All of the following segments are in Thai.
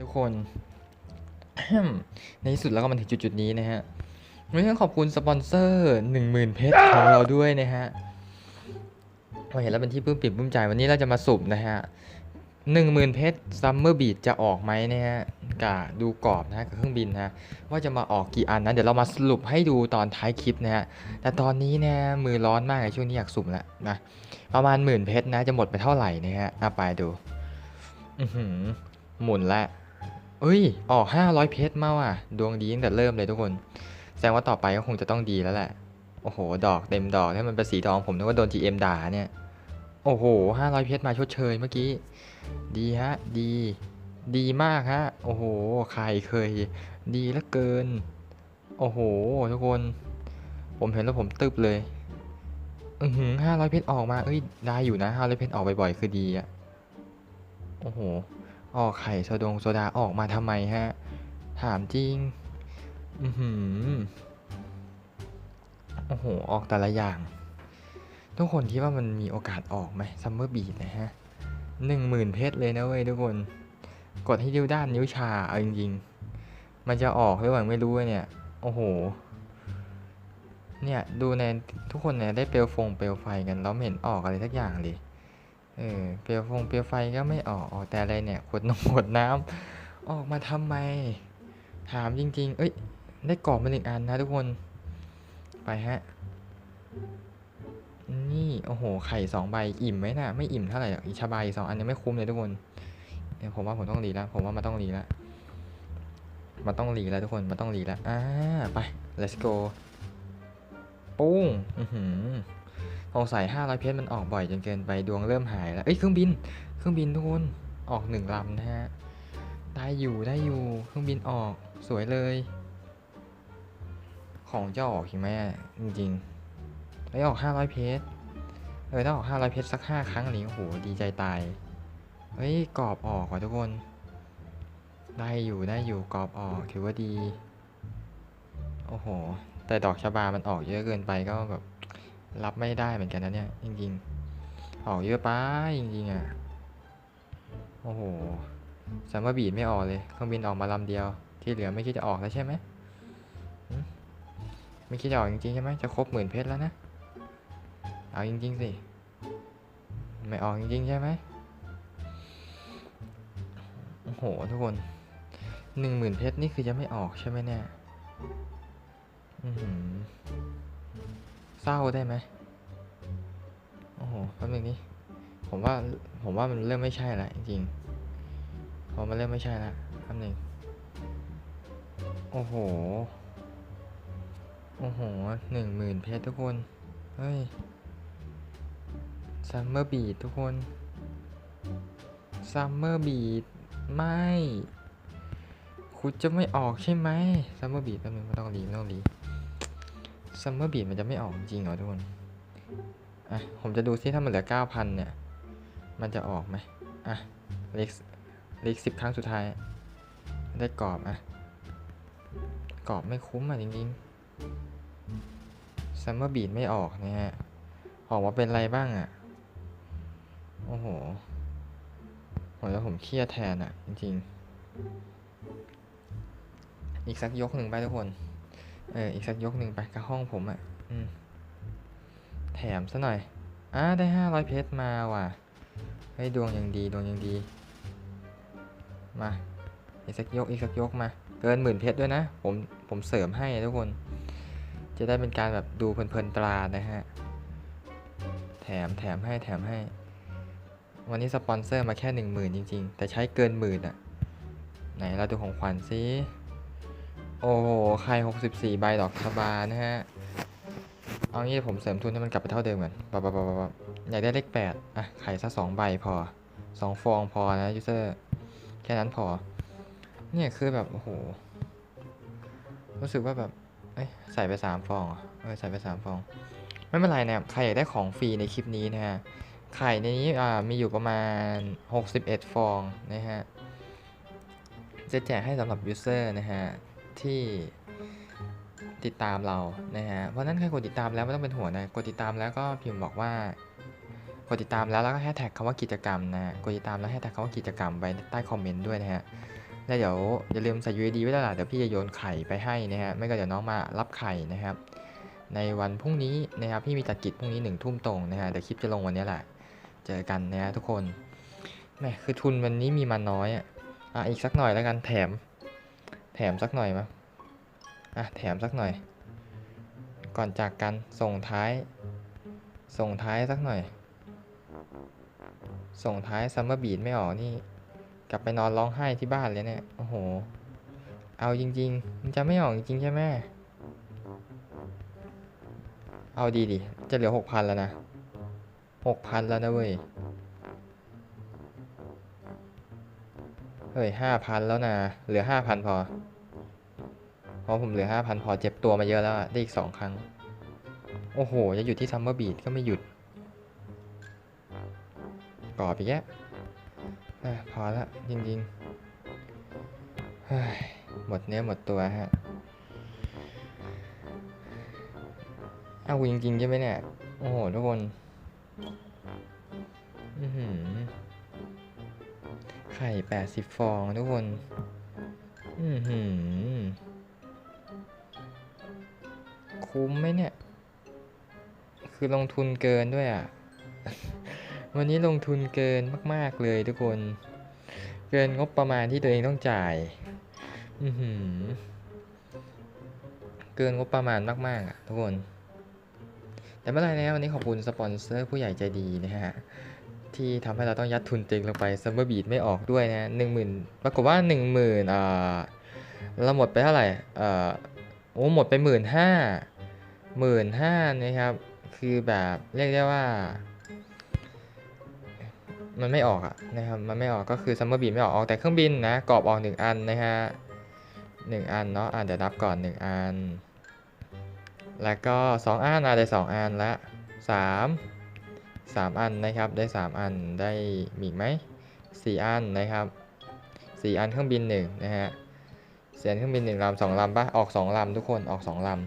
ทุกคน ในที่สุดแล้วก็มาถึงจุดๆนี้นะฮะวันนี้ต้องขอบคุณสปอนเซอร์10,000เพชรของเราด้วยนะฮะพอเห็นแล้วเป็นที่ปลื้มปิ่มปลื้มใจวันนี้เราจะมาสุ่มนะฮะ10,000เพชรซัมเมอร์บีดจะออกไหมนะฮะกะดูกรอบนะฮะกับเครื่องบินนะฮะว่าจะมาออกกี่อันนะเดี๋ยวเรามาสรุปให้ดูตอนท้ายคลิปนะฮะแต่ตอนนี้นี่ยมือร้อนมากในช่วงนี้อยากสุ่มแล้วนะประมาณหมื่นเพชรนะจะหมดไปเท่าไหร่นะฮะอะไปดูอือหือหมุนละ เอ้ย ออก 500 เพชรมาว่ะ ดวงดีตั้งแต่เริ่มเลยทุกคน แสดงว่าต่อไปก็คงจะต้องดีแล้วแหละ โอ้โห ดอกเต็มดอก ถ้ามันเป็นสีทองผมนึกว่าโดน GM ด่าเนี่ย โอ้โห 500 เพชรมาชดเชยเมื่อกี้ ดีฮะ ดี ดีมากฮะ โอ้โห ใครเคย ดีเหลือเกิน โอ้โห ทุกคน ผมเห็นแล้วผมตึบเลย อือหือ500เพชรออกมา เอ้ย ได้อยู่นะ500เพชรออกบ่อยๆ คือดีอะโอ้โห ออกไข่โซดงโซดาออกมาทำไมฮะ ถามจริง อือหือ โอ้โห ออกแต่ละอย่าง ทุกคนคิดว่ามันมีโอกาสออกไหมซัมเมอร์บีดนะฮะหนึ่งหมื่นเพชรเลยนะเว้ยทุกคน กดให้นิ้วด้านนิ้วชาเอาจริงๆ มันจะออกหรือเปล่าไม่รู้เนี่ย โอ้โห เนี่ย ดูในทุกคนเนี่ยได้เปลวฟงเปลวไฟกันแล้วไม่เห็นออกอะไรสักอย่างเลย เออเปลวฟงเปลวไฟก็ไม่ออกออกแต่อะไรเนี่ยขวดนมขวดน้ำออกมาทำไม ถามจริง ๆ เอ้ย ได้กรอบมาหนึ่งอันนะทุกคน ไปฮะ นี่โอ้โห ไข่สองใบอิ่มไหมนะไม่อิ่มเท่าไหร่อีชาบายสองอันยังไม่คุ้มเลยทุกคนเนี่ยผมว่าผมต้องรีแล้ว ผมว่ามันต้องรีแล้วมันต้องรีแล้วทุกคนมันต้องรีแล้วอ่าไป let's go ปุ้งอือหือ สงสัย500 เพชรมันออกบ่อยจนเกินไปดวงเริ่มหายแล้ว เอ้ยเครื่องบิน เครื่องบินทุกคน ออกหนึ่งลำนะฮะ ได้อยู่ได้อยู่ เครื่องบินออกสวยเลย ของจะออกใช่ไหมจริงๆไม่ออก 500 เพชรเออถ้าออก 500 เพชรสัก 5 ครั้งนี้โอ้โหดีใจตาย เฮ้ยกรอบออกว่ะทุกคน ได้อยู่ได้อยู่กรอบออกถือว่าดี โอ้โห แต่ดอกชบา มันออกเยอะเกินไปก็แบบ รับไม่ได้เหมือนกันนะเนี่ย จริงๆ ออกเยอะไปจริงๆอะ โอ้โหซัมเมอร์บีดไม่ออกเลยเครื่องบินออกมาลำเดียว ที่เหลือไม่คิดจะออกแล้วใช่ไหมไม่คิดจะออกจริงๆใช่ไหมจะครบหมื่นเพชรแล้วนะ เอาจริงๆสิ ไม่ออกจริงๆใช่ไหมโอ้โหทุกคนหนึ่งหมื่นเพชรนี่คือจะไม่ออกใช่ไหมเนี่ย อือหือ เศร้าได้ไหมโอ้โหแป๊บนึงนี่ผมว่าผมว่ามันเริ่มไม่ใช่ละจริงๆผมมันเริ่มไม่ใช่ละแป๊บนึงโอ้โห โอ้โหหนึ่งหมื่นเพชรทุกคน เฮ้ยซัมเมอร์บีดทุกคนซัมเมอร์บีดไม่ คุณจะไม่ออกใช่ไหมซัมเมอร์บีดแป๊บนึงไม่ต้องรีไม่ต้องรี ซัมเมอร์บีดมันจะไม่ออกจริงเหรอทุกคน อะ ผมจะดูซิถ้ามันเหลือ 9,000 เนี่ย มันจะออกไหมอะ เล็กเล็กสิบครั้งสุดท้าย ได้กรอบอะ กรอบไม่คุ้มอะจริงๆซัมเมอร์บีดไม่ออกนะฮะ ออกมาเป็นอะไรบ้างอะ โอ้โหโหแล้วผมเครียดแทนอะ จริงๆ อีกสักยกหนึ่งไปทุกคน เอออีกสักยกหนึ่งไปกับห้องผมอะ่ะอืมแถมซะหน่อยอ่าได้ห้าร้อยเพชรมาว่ะเฮ้ยดวงยังดีดวงยังดี มาอีกสักยกอีกสักยกมา เกินหมื่นเพชรด้วยนะ ผมผมเสริมให้ทุกคน จะได้เป็นการแบบดูเพลินๆตรานะฮะ แถมแถมให้แถมให้ วันนี้สปอนเซอร์มาแค่หนึ่งหมื่นจริง ๆ แต่ใช้เกินหมื่นอะไหนเราดูของขวัญซิ โอ้โหใคร64 ใบดอกชะบานะฮะ เอางี้ผมเสริมทุนให้มันกลับไปเท่าเดิมก่อนปะปะปะปะปะอยากได้เลข 8 อะ ไข่สักสองใบพอ 2 ฟองพอนะยูเซอร์ แค่นั้นพอ เนี่ยคือแบบ โอ้โห รู้สึกว่าแบบ เอ้ย ใส่ไป 3 ฟองเอเออใส่ไป 3 ฟอง ไม่เป็นไรนะครับ ใครอยากได้ของฟรีในคลิปนี้นะฮะ ไข่ในนี้อ่ามีอยู่ประมาณ 61 ฟองนะฮะ จะแจกให้สำหรับยูเซอร์นะฮะ ที่ติดตามเรานะฮะ เพราะนั้นใครกดติดตามแล้วไม่ต้องเป็นห่วงนะ กดติดตามแล้วก็พิมพ์บอกว่ากดติดตามแล้วแล้วก็แฮชแท็กคำว่ากิจกรรมนะกดติดตามแล้วแฮชแท็กคำว่ากิจกรรมไว้ใต้คอมเมนต์ด้วยนะฮะ แล้วเดี๋ยวอย่าลืมใส่ UID ไว้แล้วล่ะเดี๋ยวพี่จะโยนไข่ไปให้นะฮะ ไม่ก็เดี๋ยวน้องมารับไข่นะครับ ในวันพรุ่งนี้นะครับพี่มีจัดกิจพรุ่งนี้หนึ่งทุ่มตรงนะฮะ เดี๋ยวคลิปจะลงวันนี้แหละ เจอกันนะฮะทุกคน แหม่คือทุนวันนี้มีมาน้อยอะอะอีกสักหน่อยแล้วกันแถม แถมสักหน่อยมาอะแถมสักหน่อย ก่อนจากกันส่งท้าย ส่งท้ายสักหน่อย ส่งท้ายซัมเมอร์บีดไม่ออกนี่ กลับไปนอนร้องไห้ที่บ้านเลยเนี่ย โอ้โห เอาจริงๆ มันจะไม่ออกจริงใช่ไหมเอาดีดิ จะเหลือหกพันแล้วนะหกพันแล้วนะเว้ย ฮ้ยห้าพันแล้วนะ เหลือห้าพันพอ เพราะผมเหลือห้าพันพอเจ็บตัวมาเยอะแล้วได้อีกสองครั้ง โอ้โห จะหยุดที่ซัมเมอร์บีดก็ไม่หยุดกรอบอีกแยะเอ้ยพอละจริงๆเฮ้ยหมดเนื้อหมดตัวฮะ เอาจริงๆใช่ไหมเนี่ย โอ้โห ทุกคน อือหือ ไข่แปดสิบฟองทุกคน อือหือ คุ้มไหมเนี่ย คือลงทุนเกินด้วยอะ วันนี้ลงทุนเกินมาก ๆ เลยทุกคน เกินงบประมาณที่ตัวเองต้องจ่าย อือหือ เกินงบประมาณมากๆอะทุกคน แต่ไม่เป็นไรนะวันนี้ขอบคุณสปอนเซอร์ผู้ใหญ่ใจดีนะฮะ ที่ทำให้เราต้องยัดทุนเต็งลงไปซัมเมอร์บีดไม่ออกด้วยนะหนึ่งหมื่นปรากฏว่าหนึ่งหมื่นอ่าเราหมดไปเท่าไหร่เอ่อโอ้หมดไปหมื่นห้าหมื่นห้านะครับ คือแบบเรียกได้ว่า มันไม่ออกอะนะครับมันไม่ออกก็คือซัมเมอร์บีดไม่ออกออกแต่เครื่องบินนะกรอบออกหนึ่งอันนะฮะหนึ่งอันเนาะอะเดี๋ยวนับก่อนหนึ่งอัน แล้วก็สองอันอะได้สองอันละสาม สามอันนะครับได้สามอันได้มีอีกไหมสี่อันนะครับสี่อันเครื่องบินหนึ่งนะฮะเสียนเครื่องบินหนึ่งลำสองลำปะออกสองลำทุกคนออกสองลำ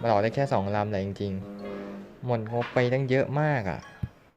มันออกได้แค่สองลำแต่จริงๆหมดงบไปตั้งเยอะมากอะ่ะ